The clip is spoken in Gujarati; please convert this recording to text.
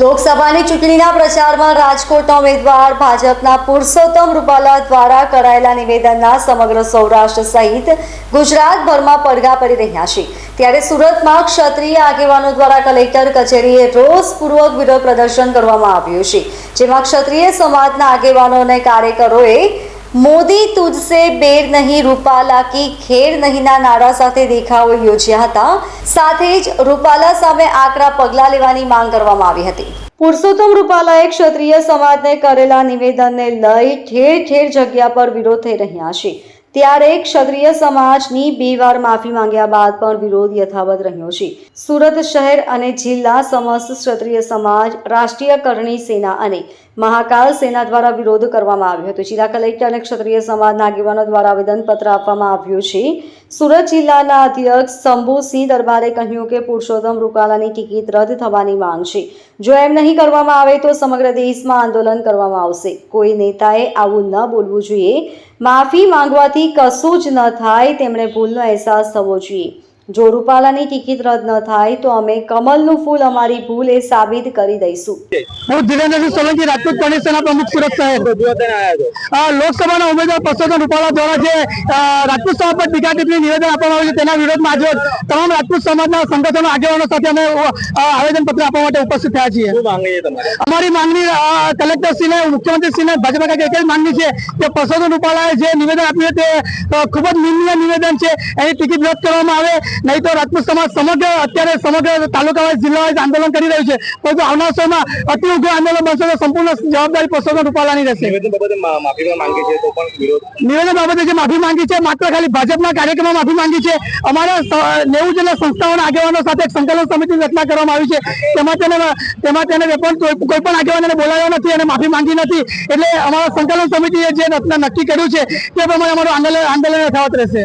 લોકસભાની ચૂંટણીના પ્રચારમાં રાજકોટના ઉમેદવાર ભાજપના પુરુષોત્તમ રૂપાલા દ્વારા કરાયેલા નિવેદનના સમગ્ર સૌરાષ્ટ્ર સહિત ગુજરાતભરમાં પડઘા પડી રહ્યા છે. ત્યારે સુરતમાં ક્ષત્રિય આગેવાનો દ્વારા કલેક્ટર કચેરીએ રોષપૂર્વક વિરોધ પ્રદર્શન કરવામાં આવ્યું છે. જેમાં ક્ષત્રિય સમાજના આગેવાનો અને કાર્યકરોએ મોદી તુજસે બેર નહીં રૂપાલા કી ખેર નહીંના નારા સાથે દેખાવો યોજ્યા હતા. સાથે જ રૂપાલા સામે આકરા પગલાં લેવાની માંગ કરવામાં આવી હતી. પુરુષોત્તમ રૂપાલાએ ક્ષત્રિય સમાજને કરેલા નિવેદનને લઈ ઠેર ઠેર જગ્યા પર વિરોધ થઈ રહ્યા છે. ત્યારે ક્ષત્રિય સમાજની બે વાર માફી માંગ્યા બાદ પણ વિરોધ યથાવત રહ્યો છે. સુરત શહેર અને જિલ્લા સમસ્ત ક્ષત્રિય સમાજ, રાષ્ટ્રીય કરણી સેના અને મહાકાલ સેના દ્વારા વિરોધ કરવામાં આવ્યો હતો. જિલ્લા કલેક્ટર અને ક્ષત્રિય સમાજના આગેવાનો દ્વારા આવેદનપત્ર આપવામાં આવ્યું છે. સુરત જિલ્લાના અધ્યક્ષ શંભુસિંહ દરબારે કહ્યું કે પુરુષોત્તમ રૂપાલાની ટિકિટ રદ થવાની માંગ છે. જો એમ નહીં કરવામાં આવે તો સમગ્ર દેશમાં આંદોલન કરવામાં આવશે. કોઈ નેતાએ આવું ન બોલવું જોઈએ. માફી માંગવાથી કશું જ ન થાય તેમણે ભૂલનો અહેસાસ થવો જોઈએ. જો રૂપાલાની ટિકિટ રદ ન થાય તો અમે કમલનું ફૂલ અમારી ભૂલ એ સાબિત કરી દઈશું. હું ધીરેન્દ્રસિંહ સોલંકી રાજપૂત કોંગ્રેસના પ્રમુખ સુરત શહેર. લોકસભાના ઉમેદવાર પરસોત્તમ રૂપાલા દ્વારા જે રાજપૂત સમાજ પર ટીકા ટિપ્પણી નિવેદન આપવામાં આવ્યું છે તેના વિરોધમાં આજે તમામ રાજપૂત સમાજના સંગઠનો આગેવાનો સાથે અમે આવેદન પત્ર આપવા માટે ઉપસ્થિત થયા છીએ. શું માંગણી છે તમારે? અમારી માંગણી કલેક્ટરશ્રીને મુખ્યમંત્રીશ્રીને ભાજપના એક જ માંગણી છે કે પરસોત્તમ રૂપાલાએ જે નિવેદન આપ્યું છે તે ખૂબ જ નિંદનીય નિવેદન છે. એની ટિકિટ રદ કરવામાં આવે. નહીં તો રાજપૂત સમાજ સમગ્ર અત્યારે સમગ્ર તાલુકા વાઇઝ જિલ્લા વાઇઝ આંદોલન કરી રહ્યું છે. પરંતુ આવનાર સમયમાં અતિ ઉગ્ર આંદોલન બનશે તો સંપૂર્ણ જવાબદારી પરસોત્તમ રૂપાલાની રહેશે. નિવેદન બાબતે જે માફી માંગી છે માત્ર ખાલી ભાજપના કાર્યક્રમમાં માફી માંગી છે. અમારા નેવું જેટલા સંસ્થાઓના આગેવાનો સાથે એક સંકલન સમિતિની રચના કરવામાં આવી છે. તેમાં તેને તેમાં તેને પણ કોઈ પણ આગેવાનને બોલાવ્યો નથી અને માફી માંગી નથી. એટલે અમારા સંકલન સમિતિએ જે રચના નક્કી કર્યું છે તે પ્રમાણે અમારું આંદોલન આંદોલન યથાવત રહેશે.